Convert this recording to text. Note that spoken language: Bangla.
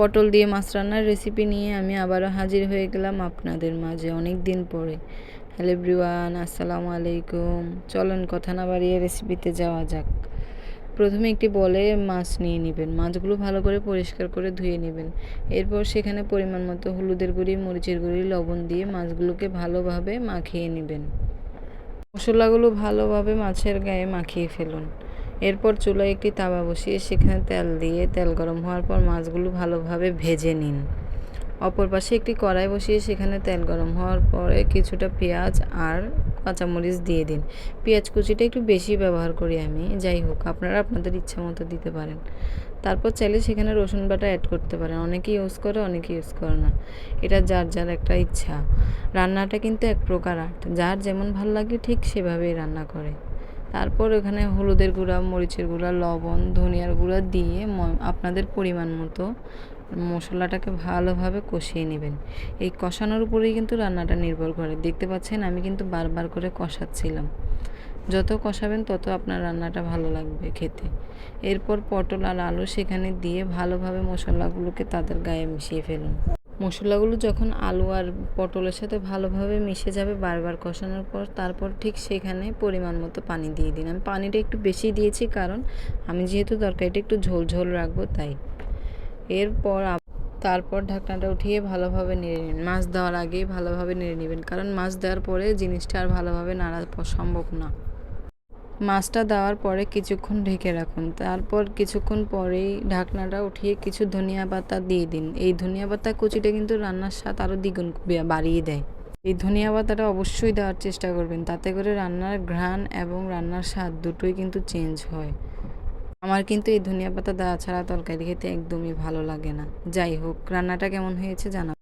পটল দিয়ে মাছ রান্নার রেসিপি নিয়ে আমি আবারও হাজির হয়ে গেলাম আপনাদের মাঝে অনেক দিন পরে। হ্যালো ব্রিওয়ান আসসালামু আলাইকুম। চলেন কথা না বাড়িয়ে রেসিপিতে যাওয়া যাক। প্রথমে একটি বলে মাছ নিয়ে নেবেন। মাছগুলো ভালো করে পরিষ্কার করে ধুয়ে নেবেন। এরপর সেখানে পরিমাণ মতো হলুদের গুঁড়ি, মরিচের গুঁড়ি, লবণ দিয়ে মাছগুলোকে ভালোভাবে মাখিয়ে নেবেন। মশলাগুলো ভালোভাবে মাছের গায়ে মাখিয়ে ফেলুন। এরপর চুলায় একটি তাওয়া বসিয়ে সেখানে তেল দিয়ে তেল গরম হওয়ার পর মাছগুলো ভালোভাবে ভেজে নিন। অপর পাশে একটি কড়াই বসিয়ে সেখানে তেল গরম হওয়ার পরে কিছুটা পেঁয়াজ আর কাঁচামরিচ দিয়ে দিন। পেঁয়াজ কুচিটা একটু বেশি ব্যবহার করি আমি, যাই হোক, আপনারা আপনাদের ইচ্ছা মতো দিতে পারেন। তারপর চাইলে সেখানে রসুন বাটা অ্যাড করতে পারেন। অনেকে ইউজ করে, অনেকে ইউজ করে না। এটা যার যার একটা ইচ্ছা। রান্নাটা কিন্তু এক প্রকার আর্ট। যার যেমন ভালো লাগে ঠিক সেভাবেই রান্না করে। তারপর এখানে হলুদের গুঁড়া, মরিচের গুঁড়া, লবণ, ধনিয়ার গুঁড়া দিয়ে আপনাদের পরিমাণ মতো মশলাটাকে ভালোভাবে কষিয়ে নেবেন। এই কষানোর উপরেই কিন্তু রান্নাটা নির্ভর করে। দেখতে পাচ্ছেন, আমি কিন্তু বারবার করে কষাচ্ছিলাম। যত কষাবেন তত আপনার রান্নাটা ভালো লাগবে খেতে। এরপর পটল আর আলু সেখানে দিয়ে ভালোভাবে মশলাগুলোকে তাদের গায়ে মিশিয়ে ফেলুন। মশলাগুলো যখন আলু আর পটলের সাথে ভালোভাবে মিশে যাবে বারবার কষানোর পর, তারপর ঠিক সেখানে পরিমাণ মতো পানি দিয়ে দিন। আমি পানিটা একটু বেশি দিয়েছি কারণ আমি যেহেতু তরকারিটা একটু ঝোল ঝোল রাখব, তাই। এরপর তারপর ঢাকনাটা উঠিয়ে ভালোভাবে নেড়ে নিন। মাছ দেওয়ার আগেই ভালোভাবে নেড়ে নেবেন, কারণ মাছ দেওয়ার পরে জিনিসটা আর ভালোভাবে নাড়া সম্ভব না। মাছটা দেওয়ার পরে কিছুক্ষণ ঢেকে রাখুন। তারপর কিছুক্ষণ পরেই ঢাকনাটা উঠিয়ে কিছু ধনিয়া পাতা দিয়ে দিন। এই ধনিয়া পাতা কুচিটা কিন্তু রান্নার স্বাদ আরও দ্বিগুণ বাড়িয়ে দেয়। এই ধনিয়া পাতাটা অবশ্যই দেওয়ার চেষ্টা করবেন। তাতে করে রান্নার ঘ্রাণ এবং রান্নার স্বাদ দুটোই কিন্তু চেঞ্জ হয়। আমার কিন্তু এই ধনিয়া পাতা দেওয়া ছাড়া তরকারি খেতে একদমই ভালো লাগে না। যাই হোক, রান্নাটা কেমন হয়েছে জানা